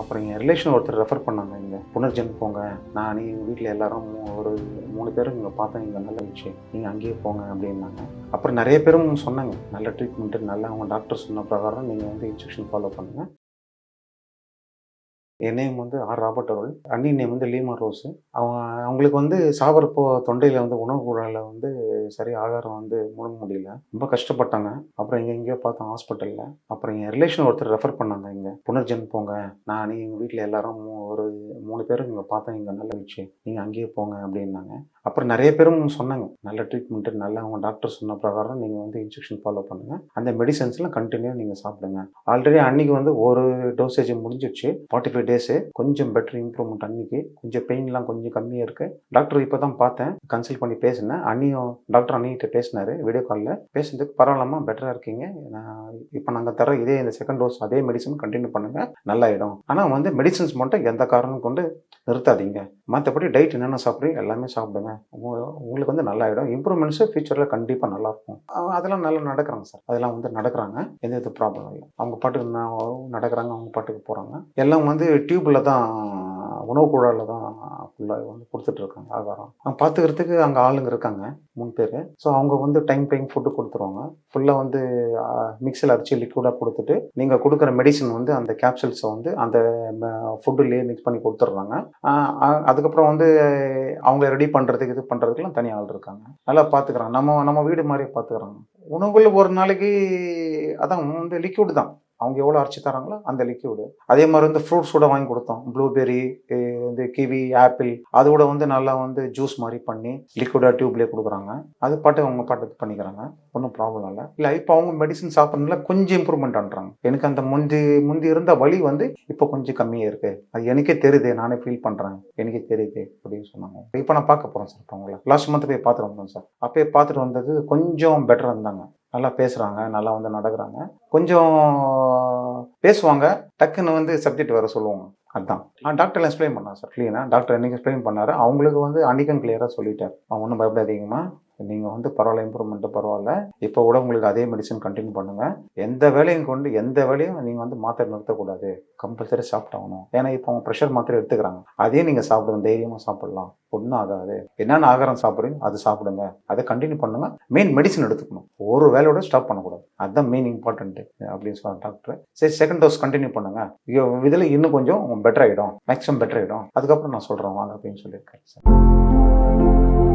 அப்புறம் என் ரிலேஷன் ஒருத்தர் ரெஃபர் பண்ணாங்க இங்கே. புனர்ஜென் போங்க. நான் நீ எங்கள் வீட்டில் எல்லாரும் ஒரு மூணு பேரும் இங்கே பார்த்தேன் இங்கே நல்ல விஷயம் நீங்கள் அங்கேயே போங்க அப்படின்னாங்க. அப்புறம் நிறைய பேரும் சொன்னாங்க. நல்ல ட்ரீட்மெண்ட்டு நல்லா அவங்க டாக்டர் சொன்ன பிரகாரம் நீங்கள் வந்து இன்ஸ்ட்ரக்ஷன் ஃபாலோ பண்ணுங்கள் என் நேம் வந்து ஆர் ராபர்ட் அவர்கள். அண்ணி நேம் வந்து லீமா ரோஸு. அவங்க அவங்களுக்கு வந்து சாகரப்போ தொண்டையில் வந்து உணவு குழாயில் வந்து சரி ஆகாரம் வந்து முழுங்க முடியல. ரொம்ப கஷ்டப்பட்டாங்க. அப்புறம் இங்கே எங்கேயோ பார்த்தோம் ஹாஸ்பிட்டலில். அப்புறம் என் ரிலேஷன் ஒருத்தர் ரெஃபர் பண்ணாங்க இங்கே. புனர்ஜென் போங்க. நான் நீ எங்கள் வீட்டில் எல்லாரும் மூ- ஒரு மூணு பேரும் இங்கே பார்த்தோம். இங்கே நல்ல விஷயம் நீங்கள் அங்கேயே போங்க அப்படின்னாங்க. அப்புறம் நிறைய பேரும் சொன்னாங்க. நல்ல ட்ரீட்மெண்ட்டு நல்லா அவங்க டாக்டர் சொன்ன பிரகாரம் நீங்கள் வந்து இன்ஜெக்ஷன் ஃபாலோ பண்ணுங்கள் அந்த மெடிசன்ஸ்லாம் கண்டினியூ நீங்கள் சாப்பிடுங்க. ஆல்ரெடி அன்னைக்கு வந்து ஒரு டோசேஜ் முடிஞ்சிச்சு ஃபார்ட்டி ஃபைவ் டேஸு கொஞ்சம் பெட்டர் இம்ப்ரூவ்மெண்ட் அன்னைக்கு. கொஞ்சம் பெயின்லாம் கொஞ்சம் கம்மியாக இருக்குது டாக்டர் இப்போ தான் பார்த்தேன். கன்சல்ட் பண்ணி பேசினேன். அண்ணியும் டாக்டர் அண்ணிகிட்ட பேசினாரு வீடியோ காலில் பேசுனதுக்கு பரவாயில்லாமா பெட்டராக இருக்கீங்க. நான் இப்போ நாங்கள் தர இதே இந்த செகண்ட் டோஸ் அதே மெடிசன் கண்டினியூ பண்ணுங்கள் நல்லாயிடும் ஆனால் வந்து மெடிசன்ஸ் மட்டும் எந்த காரணம் கொண்டு நிறுத்தாதீங்க. மற்றபடி டயட் என்னென்ன சாப்பிட்றீங்க எல்லாமே சாப்பிடுங்க. உங்களுக்கு வந்து நல்லாயிடும் இம்ப்ரூவ்மெண்ட்ஸு ஃபியூச்சரில் கண்டிப்பாக நல்லாயிருக்கும் அதெல்லாம் நல்லா நடக்கிறாங்க சார் அதெல்லாம் வந்து நடக்கிறாங்க. எந்த வித ப்ராப்ளம் இல்லை. அவங்க பாட்டுக்கு நான் நடக்கிறாங்க அவங்க பாட்டுக்கு போகிறாங்க எல்லாம் வந்து டியூப்பில் தான் உணவு குழாயில் தான் ஃபுல்லாக வந்து கொடுத்துட்ருக்காங்க ஆகாரம். அவங்க பார்த்துக்கிறதுக்கு அங்கே ஆளுங்க இருக்காங்க மூணு பேர். ஸோ அவங்க வந்து டைம் டைம் ஃபுட்டு கொடுத்துருவாங்க. ஃபுல்லாக வந்து மிக்சியில் அரைச்சி லிக்விடாக கொடுத்துட்டு நீங்கள் கொடுக்குற மெடிசன் வந்து அந்த கேப்சூல்ஸை வந்து அந்த ஃபுட்டுலேயே மிக்ஸ் பண்ணி கொடுத்துட்றாங்க. அதுக்கப்புறம் வந்து அவங்கள ரெடி பண்ணுறதுக்கு இது பண்ணுறதுக்குலாம் தனி ஆள் இருக்காங்க. நல்லா பார்த்துக்குறாங்க நம்ம நம்ம வீடு மாதிரியே பார்த்துக்குறாங்க உணவுகள் ஒரு நாளைக்கு அதான் வந்து லிக்விட் தான். அவங்க எவ்வளோ அரைச்சி தராங்களோ அந்த லிக்யூடு அதே மாதிரி வந்து ஃப்ரூட்ஸ் கூட வாங்கி கொடுத்தோம். ப்ளூபெர்ரி இந்த கிவி ஆப்பிள் அது கூட வந்து நல்லா வந்து ஜூஸ் மாதிரி பண்ணி லிக்விடாக டியூப்லேயே கொடுக்குறாங்க. அது பாட்டு அவங்க பாட்டு இது பண்ணிக்கிறாங்க. ஒன்றும் ப்ராப்ளம் இல்லை. இல்லை இப்போ அவங்க மெடிசன் சாப்பிட்றதுல கொஞ்சம் இம்ப்ரூவ்மெண்ட் பண்ணுறாங்க எனக்கு அந்த முந்தி முந்தி இருந்த வலி வந்து இப்போ கொஞ்சம் கம்மியாக இருக்குது அது எனக்கே தெரியுது. நானே ஃபீல் பண்ணுறேன் எனக்கே தெரியுது அப்படின்னு சொன்னாங்க. இப்போ நான் பார்க்க போகிறேன் சார் இப்போ அவங்கள லாஸ்ட் மந்த் போய் பார்த்துட்டு வந்தோம் சார். அப்போயே பார்த்துட்டு வந்தது கொஞ்சம் பெட்டராக இருந்தாங்க. நல்லா பேசுகிறாங்க நல்லா வந்து நடக்கிறாங்க. கொஞ்சம் பேசுவாங்க டக்குன்னு வந்து சப்ஜெக்ட் வர சொல்லுவாங்க. அதுதான் ஆ டாக்டர் எக்ஸ்பிளைன் பண்ணார் சார் க்ளீனாக டாக்டர் என்னைக்கு எக்ஸ்பிளைன் பண்ணார். அவங்களுக்கு வந்து அன்றைக்கும் கிளியராக சொல்லிட்டார். அவங்க ஒன்றும் பயப்படாதீங்கம்மா. நீங்கள் வந்து பரவாயில்ல இம்ப்ரூவ்மெண்ட்டு பரவாயில்ல. இப்போ கூட உங்களுக்கு அதே மெடிசன் கண்டினியூ பண்ணுங்கள் எந்த வேலையும் கொண்டு எந்த வேலையும் நீங்கள் வந்து மாத்திரை நிறுத்தக்கூடாது. கம்பல்சரி சாப்பிட்டாகணும். ஏன்னா இப்போ அவங்க ப்ரெஷர் மாத்திரை எடுத்துக்கிறாங்க. அதையும் நீங்கள் சாப்பிடுங்க தைரியமாக சாப்பிடலாம். ஒன்றும் ஆகாது. என்னென்ன ஆகாரம் சாப்பிட்றீங்க அது சாப்பிடுங்க. அதை கண்டினியூ பண்ணுங்கள் மெயின் மெடிசன் எடுத்துக்கணும். ஒரு வேலையோட ஸ்டாப் பண்ணக்கூடாது. அதுதான் மெயின் இம்பார்ட்டன்ட்டு அப்படின்னு சொன்னார் டாக்டர் சரி செகண்ட் டோஸ் கண்டினியூ பண்ணுங்கள் இதில் இன்னும் கொஞ்சம் பெட்டர் ஆகிடும் மேக்ஸிமம் பெட்டர் ஆகிடும் அதுக்கப்புறம் நான் சொல்கிறேன் வாங்க அப்படின்னு சொல்லியிருக்காரு சார்.